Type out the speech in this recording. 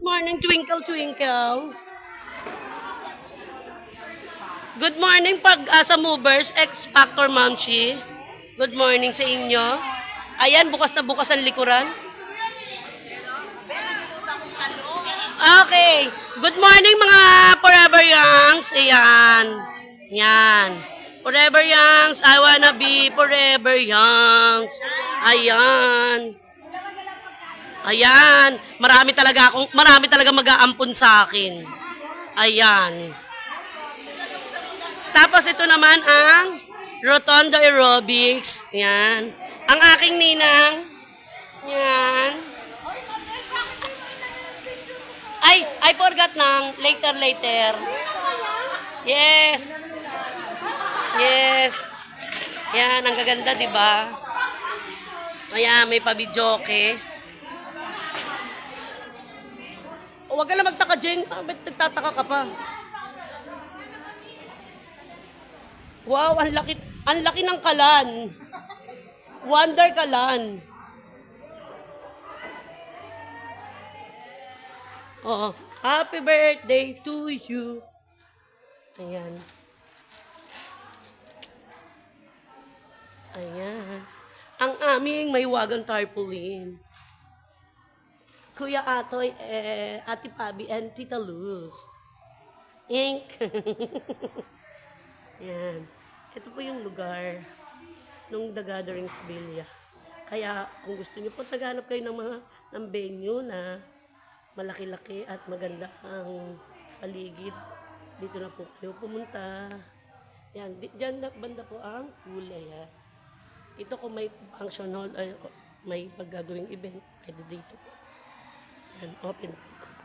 Good morning, Twinkle Twinkle. Good morning, pag-asa movers, ex-factor Mamshi. Good morning sa inyo. Ayan, bukas na bukas ang likuran. Okay. Good morning mga Forever Youngs. Ayan. Yan. Forever Youngs. I wanna be Forever Youngs. Ayan. Ayan. Marami talaga akong, marami talaga mag-aampun sa akin. Ayan. Tapos ito naman ang Rotondo Aerobics. Yan. Ang aking ninang. Yan. Ay, I forgot nang. Later, later. Yes. Yes. Yan, ang gaganda, di ba? Ayan, may pabidyoke. O, wag ka lang magtaka, Jen. Ah, nagtataka ka pa? Wow, ang laki, ang laki ng kalan. Wonder kalan. Oo. Happy birthday to you. Ayan. Ayan. Ang aming may wagang tarpaulin. Kuya Atoy, eh, Ate Pabi, and Tita Luz. Ink. Yan. Ito po yung lugar nung The Gatherings Villa. Kaya kung gusto niyo po naghanap kayo ng mga ng venue na malaki-laki at maganda ang paligid, dito na po kayo pumunta. Yan, di, dyan na banda po ang kulay ha. Ito kung may function hall, ay, may paggagawing event, pwede dito po. Yan, open po.